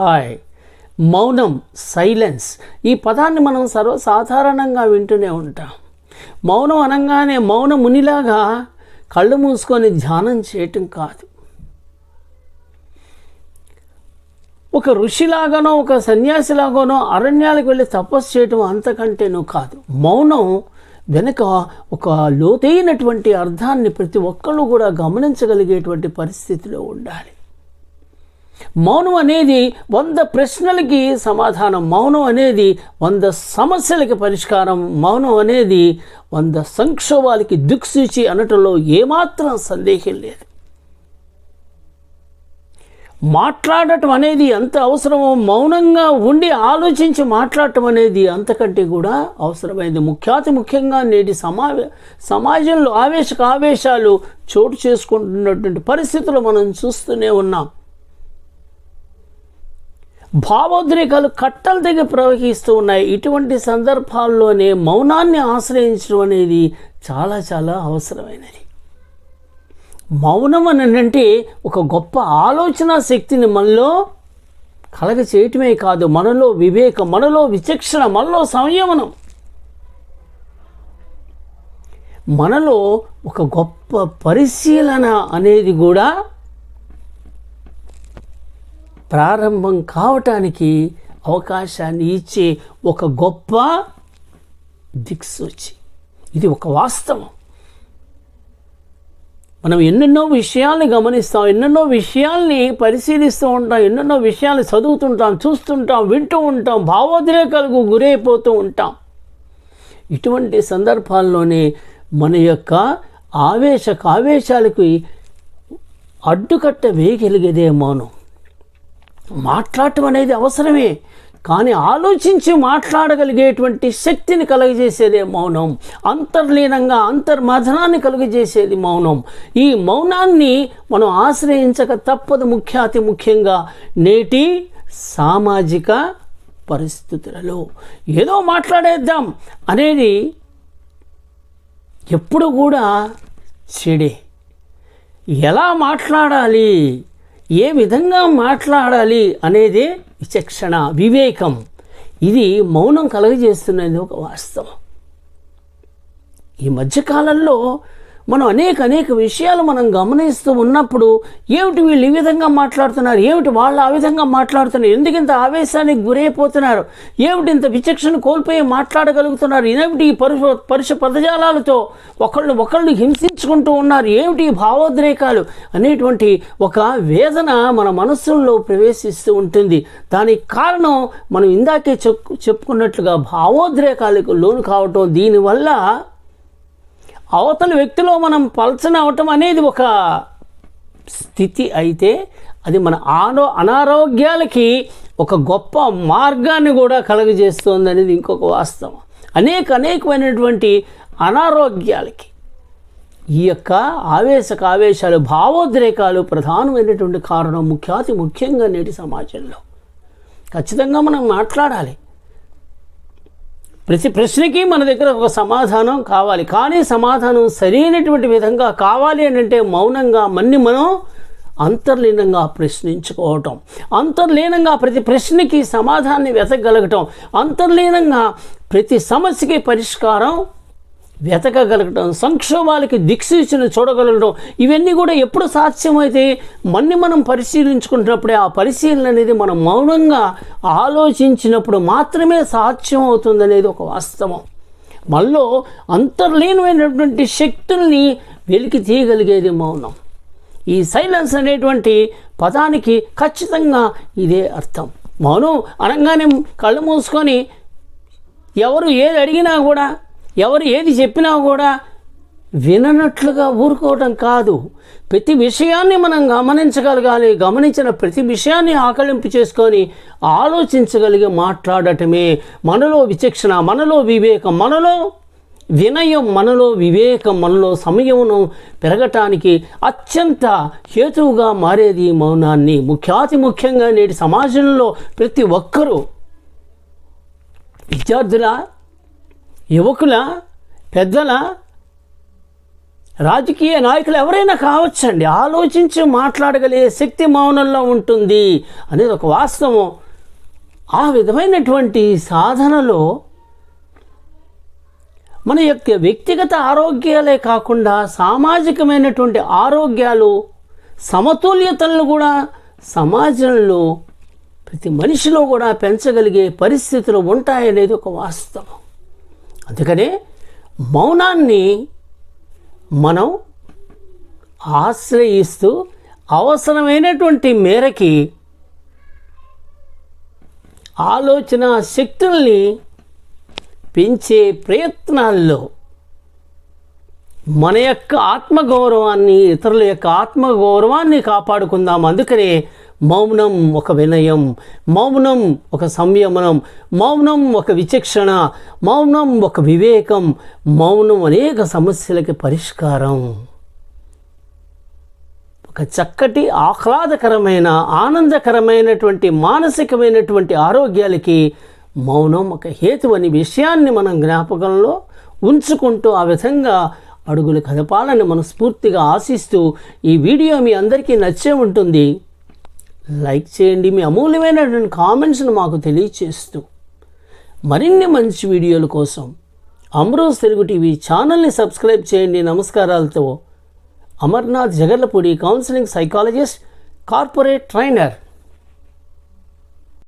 Hi. మౌనం silence. ఈ పదాన్ని మనం సర్వసాధారణంగా వింటూనే ఉంటాం. మౌనం అనగానే మౌన మునిలాగా కళ్ళు మూసుకొని ధ్యానం చేయటం కాదు. ఒక ఋషిలాగానో ఒక సన్యాసిలాగానో అరణ్యాలకు వెళ్ళి తపస్సు చేయటం అంతకంటేనూ కాదు. మౌనం వెనుక ఒక లోతైనటువంటి అర్థాన్ని ప్రతి ఒక్కళ్ళు కూడా గమనించగలిగేటువంటి పరిస్థితిలో ఉండాలి. మౌనం అనేది వంద ప్రశ్నలకి సమాధానం మౌనం అనేది వంద సమస్యలకి పరిష్కారం మౌనం అనేది వంద సంక్షోభాలకి దిక్సూచి అనటంలో ఏమాత్రం సందేహం లేదు. మాట్లాడటం అనేది ఎంత అవసరమో మౌనంగా ఉండి ఆలోచించి మాట్లాడటం అనేది అంతకంటే కూడా అవసరమైంది. ముఖ్యాతి ముఖ్యంగా నేటి సమావే సమాజంలో ఆవేశక ఆవేశాలు చోటు చేసుకుంటున్నటువంటి పరిస్థితులు మనం చూస్తూనే ఉన్నాం. భావోద్రేకాలు కట్టల దగ్గర ప్రవహిస్తూ ఉన్నాయి. ఇటువంటి సందర్భాల్లోనే మౌనాన్ని ఆశ్రయించడం అనేది చాలా చాలా అవసరమైనది. మౌనం అని అంటే ఒక గొప్ప ఆలోచన శక్తిని మనలో కలగ చేయటమే కాదు మనలో వివేకం మనలో విచక్షణ మనలో సంయమనం. మనలో ఒక గొప్ప పరిశీలన అనేది కూడా ప్రారంభం కావటానికి అవకాశాన్ని ఇచ్చే ఒక గొప్ప దిక్సూచి ఇది ఒక వాస్తవం. మనం ఎన్నెన్నో విషయాల్ని గమనిస్తాం ఎన్నెన్నో విషయాల్ని పరిశీలిస్తూ ఉంటాం ఎన్నెన్నో విషయాలు చదువుతుంటాం చూస్తుంటాం వింటూ ఉంటాం భావోద్రేకాలకు గురైపోతూ ఉంటాం. ఇటువంటి సందర్భాల్లోనే మన యొక్క ఆవేశ కావేశాలకి అడ్డుకట్ట వేయగలిగేదే మౌనం. మాట్లాడటం అనేది అవసరమే. కానీ ఆలోచించి మాట్లాడగలిగేటువంటి శక్తిని కలుగజేసేదే మౌనం. అంతర్లీనంగా అంతర్మథనాన్ని కలుగజేసేది మౌనం. ఈ మౌనాన్ని మనం ఆశ్రయించక తప్పదు ముఖ్య అతి ముఖ్యంగా నేటి సామాజిక పరిస్థితులలో. ఏదో మాట్లాడేద్దాం అనేది ఎప్పుడు కూడా చెడే. ఎలా మాట్లాడాలి? ఏ విధంగా మాట్లాడాలి అనేది విచక్షణ వివేకం. ఇది మౌనం కలుగజేస్తున్నది ఒక వాస్తవం. ఈ మధ్యకాలంలో మనం అనేక అనేక విషయాలు మనం గమనిస్తూ ఉన్నప్పుడు ఏమిటి వీళ్ళు ఈ విధంగా మాట్లాడుతున్నారు? ఏమిటి వాళ్ళు ఆ విధంగా మాట్లాడుతున్నారు? ఎందుకు ఇంత ఆవేశానికి గురైపోతున్నారు? ఏమిటి ఇంత విచక్షణ కోల్పోయి మాట్లాడగలుగుతున్నారు? ఏమిటి ఈ పరుష పరుష పదజాలాలతో ఒకళ్ళు ఒకళ్ళు హింసించుకుంటూ ఉన్నారు? ఏమిటి ఈ భావోద్రేకాలు? అనేటువంటి ఒక వేదన మన మనస్సుల్లో ప్రవేశిస్తూ ఉంటుంది. దానికి కారణం మనం ఇందాకే చెప్పు చెప్పుకున్నట్లుగా భావోద్రేకాలకు లోను కావటం. దీనివల్ల అవతల వ్యక్తిలో మనం పలచన అవటం అనేది ఒక స్థితి అయితే అది మన ఆరో అనారోగ్యాలకి ఒక గొప్ప మార్గాన్ని కూడా కలుగజేస్తుంది అనేది ఇంకొక వాస్తవం. అనేక అనేకమైనటువంటి అనారోగ్యాలకి ఈ యొక్క ఆవేశక ఆవేశాలు భావోద్రేకాలు ప్రధానమైనటువంటి కారణం ముఖ్యాతి ముఖ్యంగా నేటి సమాజంలో. ఖచ్చితంగా మనం మాట్లాడాలి. ప్రతి ప్రశ్నకి మన దగ్గర ఒక సమాధానం కావాలి. కానీ సమాధానం సరైనటువంటి విధంగా కావాలి అని అంటే మౌనంగా మన్ని మనం అంతర్లీనంగా ప్రశ్నించుకోవటం. అంతర్లీనంగా ప్రతి ప్రశ్నకి సమాధానాన్ని వెతకగలగటం. అంతర్లీనంగా ప్రతి సమస్యకి పరిష్కారం వెతకగలగటం సంక్షోభాలకి దిక్సూచన చూడగలగడం ఇవన్నీ కూడా ఎప్పుడు సాధ్యమైతే మన్ని మనం పరిశీలించుకుంటున్నప్పుడే ఆ పరిశీలన అనేది మనం మౌనంగా ఆలోచించినప్పుడు మాత్రమే సాధ్యం అవుతుందనేది ఒక వాస్తవం. మనలో అంతర్లీనమైనటువంటి శక్తుల్ని వెలికి తీయగలిగేది మౌనం. ఈ సైలెన్స్ అనేటువంటి పదానికి ఖచ్చితంగా ఇదే అర్థం. మౌనం అనగానే కళ్ళు మూసుకొని ఎవరు ఏది అడిగినా కూడా ఎవరు ఏది చెప్పినా కూడా విననట్లుగా ఊరుకోవటం కాదు. ప్రతి విషయాన్ని మనం గమనించగలగాలి. గమనించిన ప్రతి విషయాన్ని ఆకలింపు చేసుకొని ఆలోచించగలిగి మాట్లాడటమే మనలో విచక్షణ మనలో వివేకం మనలో వినయం మనలో వివేకం మనలో సమయమును పెరగటానికి అత్యంత హేతువుగా మారేది మౌనాన్ని. ముఖ్యాతి ముఖ్యంగా నేటి సమాజంలో ప్రతి ఒక్కరూ విద్యార్థుల యువకుల పెద్దల రాజకీయ నాయకులు ఎవరైనా కావచ్చండి. ఆలోచించి మాట్లాడగలిగే శక్తి మౌనంలో ఉంటుంది అనేది ఒక వాస్తవం. ఆ విధమైనటువంటి సాధనలో మన యొక్క వ్యక్తిగత ఆరోగ్యాలే కాకుండా సామాజికమైనటువంటి ఆరోగ్యాలు సమతుల్యతలను కూడా సమాజంలో ప్రతి మనిషిలో కూడా పెంచగలిగే పరిస్థితులు ఉంటాయనేది ఒక వాస్తవం. అందుకనే మౌనాన్ని మనం ఆశ్రయిస్తూ అవసరమైనటువంటి మేరకి ఆలోచన శక్తుల్ని పెంచే ప్రయత్నాల్లో మన యొక్క ఆత్మగౌరవాన్ని ఇతరుల యొక్క ఆత్మగౌరవాన్ని కాపాడుకుందాం. అందుకనే మౌనం ఒక వినయం మౌనం ఒక సంయమనం మౌనం ఒక విచక్షణ మౌనం ఒక వివేకం మౌనం అనేక సమస్యలకి పరిష్కారం. ఒక చక్కటి ఆహ్లాదకరమైన ఆనందకరమైనటువంటి మానసికమైనటువంటి ఆరోగ్యాలకి మౌనం ఒక హేతు అనే విషయాన్ని మనం జ్ఞాపకంలో ఉంచుకుంటూ ఆ విధంగా అడుగులు కదపాలని మనస్ఫూర్తిగా ఆశిస్తూ ఈ వీడియో మీ అందరికీ నచ్చే ఉంటుంది. లైక్ చేయండి. మీ అమూల్యమైనటువంటి కామెంట్స్ను మాకు తెలియచేస్తూ మరిన్ని మంచి వీడియోల కోసం అమరోజ్ తెలుగు టీవీ ఛానల్ని సబ్స్క్రైబ్ చేయండి. నమస్కారాలతో Amarnath Jagarlapudi counselling psychologist corporate trainer.